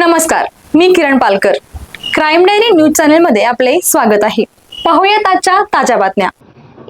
नमस्कार मी Kiran Palkar. Crime diary news चॅनेलमध्ये आपले स्वागत आहे. पाहूयात आजच्या ताज्या बातम्या.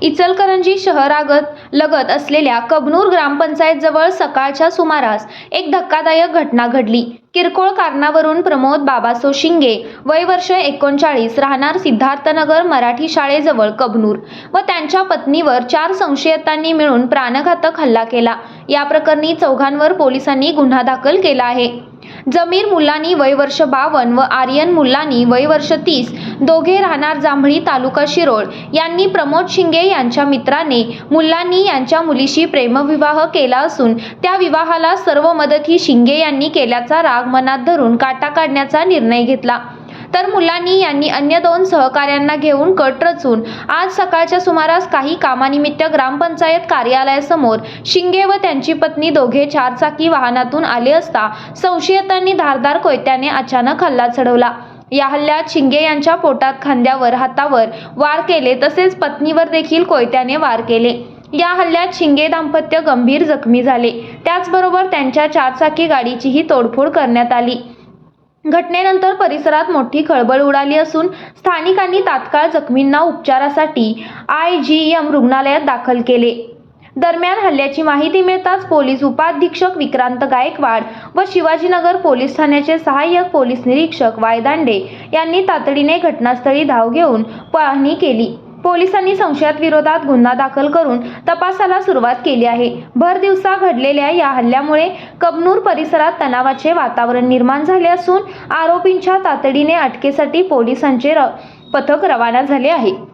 इचलकरंजी शहरागत लगत असलेल्या कबनूर ग्रामपंचायत जवळ सकाळच्या सुमारास एक धक्कादायक घटना घडली. किरकोळ कारणावरून प्रमोद बाबासो शिंगे वय वर्ष एकोणचाळीस राहणार सिद्धार्थनगर मराठी शाळेजवळ कबनूर व त्यांच्या पत्नीवर चार संशयितांनी मिळून प्राणघातक हल्ला केला. या प्रकरणी चौघांवर पोलिसांनी गुन्हा दाखल केला आहे. जमीर मुल्लानी वय वर्ष बावन व आर्यन मुल्लानी वय वर्ष तीस. दोघे राहणार जांभळी तालुका शिरोळ. यांनी प्रमोद शिंगे यांच्या मित्राने मुल्लानी यांच्या मुलीशी प्रेमविवाह केला असून त्या विवाहाला सर्व मदत ही शिंगे यांनी केल्याचा राग मनात धरून काटा काढण्याचा निर्णय घेतला. तर मुलांनी यांनी अन्य दोन सहकाऱ्यांना घेऊन कट रचून आज सकाळच्या सुमारास काही कामानिमित्त ग्रामपंचायत कार्यालयासमोर शिंगे व त्यांची पत्नी दोघे चारचाकी वाहनातून आले असता संशयितांनी धारदार कोयत्याने अचानक हल्ला चढवला. या हल्ल्यात शिंगे यांच्या पोटात खांद्यावर हातावर वार केले तसेच पत्नीवर देखील कोयत्याने वार केले. या हल्ल्यात शिंगे दाम्पत्य गंभीर जखमी झाले. त्याचबरोबर त्यांच्या चारचाकी गाडीचीही तोडफोड करण्यात आली. घटनेनंतर परिसरात मोठी खळबळ उडाली असून स्थानिकांनी तात्काळ जखमींना उपचारासाठी आय जी एम रुग्णालयात दाखल केले. दरम्यान हल्ल्याची माहिती मिळताच पोलीस उपाधीक्षक विक्रांत गायकवाड व शिवाजीनगर पोलीस ठाण्याचे सहाय्यक पोलीस निरीक्षक वायदांडे यांनी तातडीने घटनास्थळी धाव घेऊन पाहणी केली. पोलिसांनी संशयात विरोधात गुन्हा दाखल करून तपासाला सुरुवात केली आहे. भर दिवसा घडलेल्या या हल्ल्यामुळे कबनूर परिसरात तणावाचे वातावरण निर्माण झाले असून आरोपींच्या तातडीने अटकेसाठी पोलिसांचे र- पथक रवाना झाले आहे.